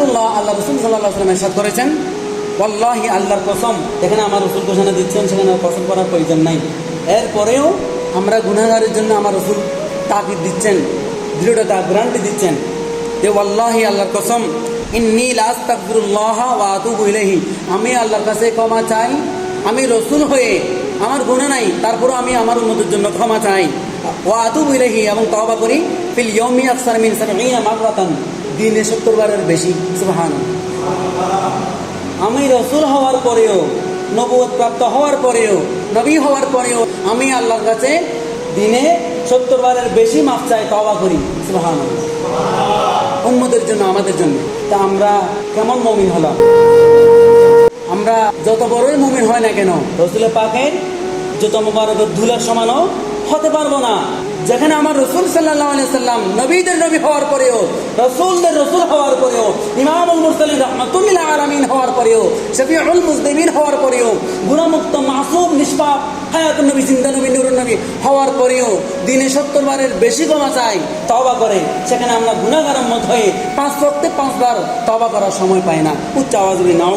রাসূলুল্লাহ আল্লাহ রসুল সাল্লাহ সাল্লাম এরশাদ করেছেন। ওয়াল্লাহি আল্লাহর কসম এখানে আমার রসুল ঘোষণা দিচ্ছেন, সেখানে কসম করার প্রয়োজন নাই। এরপরেও আমরা গুনাহগারের জন্য আমার রসুল তাকিদ দিচ্ছেন, দৃঢ়তা গ্যারান্টি দিচ্ছেন। যে ওয়াল্লাহি আল্লাহর কসম, ইন্নী লাস্তাগফিরুল্লাহ ওয়া আতুবু ইলাইহি। আমি আল্লাহর কাছে ক্ষমা চাই, আমি রসুল হয়ে আমার গুনাহ নাই, তারপরও আমি আমার উন্নতির জন্য ক্ষমা চাই। এবং তওবা করি দিনে 70 বারের বেশি আমি রসুল হওয়ার পরেও প্রাপ্ত হওয়ার পরেও, নবী হওয়ার পরেও, আমি আল্লাহর কাছে দিনে সত্তর বারের বেশি মাফ চাই, তওবা করি উম্মদের জন্য, আমাদের জন্য। তা আমরা কেমন মমিন হলাম? আমরা যত বড়ই মমিন হয় না কেন রসুল পাখের যত মোবারকের ধুলার সমানও হতে পারব না। যেখানে আমার রসুল সাল্লাহ সাল্লাম নবীদের নবী হওয়ার পরেও, রসুলদের রসুল হওয়ার পরেও, ইমামুল মুরসালিন রহমতুল্লাহ আলমিন হওয়ার পরেও, শফিউল মুসলিমিন হওয়ার পরেও, গুণমুক্ত, মাসুম, নিষ্পাপ হায়াতুল নবী, জিন্দা নবী নুরুল নবী হওয়ার পরেও, দিনে সত্তর বারের বেশি ক্ষমা চাই তবা করে। সেখানে আমরা গুণাগার মত হয়ে পাঁচ রক্তে পাঁচবার তবা করার সময় পাই না। উচ্চ আওয়াজ নাও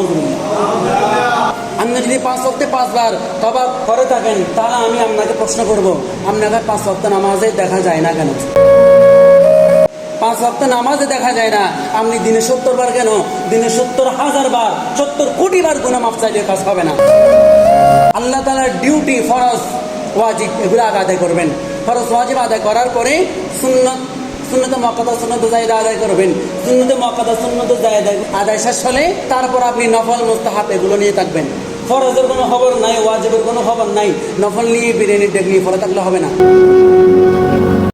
আপনি যদি পাঁচ ওয়াক্তে পাঁচবার তবা করে থাকেন, তাহলে আমি আপনাকে প্রশ্ন করব, আপনাকে পাঁচ ওয়াক্ত নামাজে দেখা যায় না কেন? পাঁচ ওয়াক্ত নামাজে দেখা যায় না। আপনি দিনে সত্তর বার কেন? দিনে সত্তর হাজার বার সত্তর কোটি বার গুণা মাফ চাইলে কাজ হবে না। আল্লাহ তালার ডিউটি ফরজ, ওয়াজিব, এগুলো আদায় করবেন। ফরজ, ওয়াজিব আদায় করার পরে সুন্নত, সুন্নতে মক্কাদা সুন্নত জায়দা আদায় করবেন। সুন্নতে মক্কাদা সুন্নত জায়দা আদায় শেষ হলে তারপর আপনি নফল, মুস্তাহাব এগুলো নিয়ে থাকবেন। ফরজের কোনো খবর নাই, ওয়াজিবের কোনো খবর নাই। নফল নিয়ে বিরিয়ানি ডেক নিয়ে পড়ে থাকলে হবে না।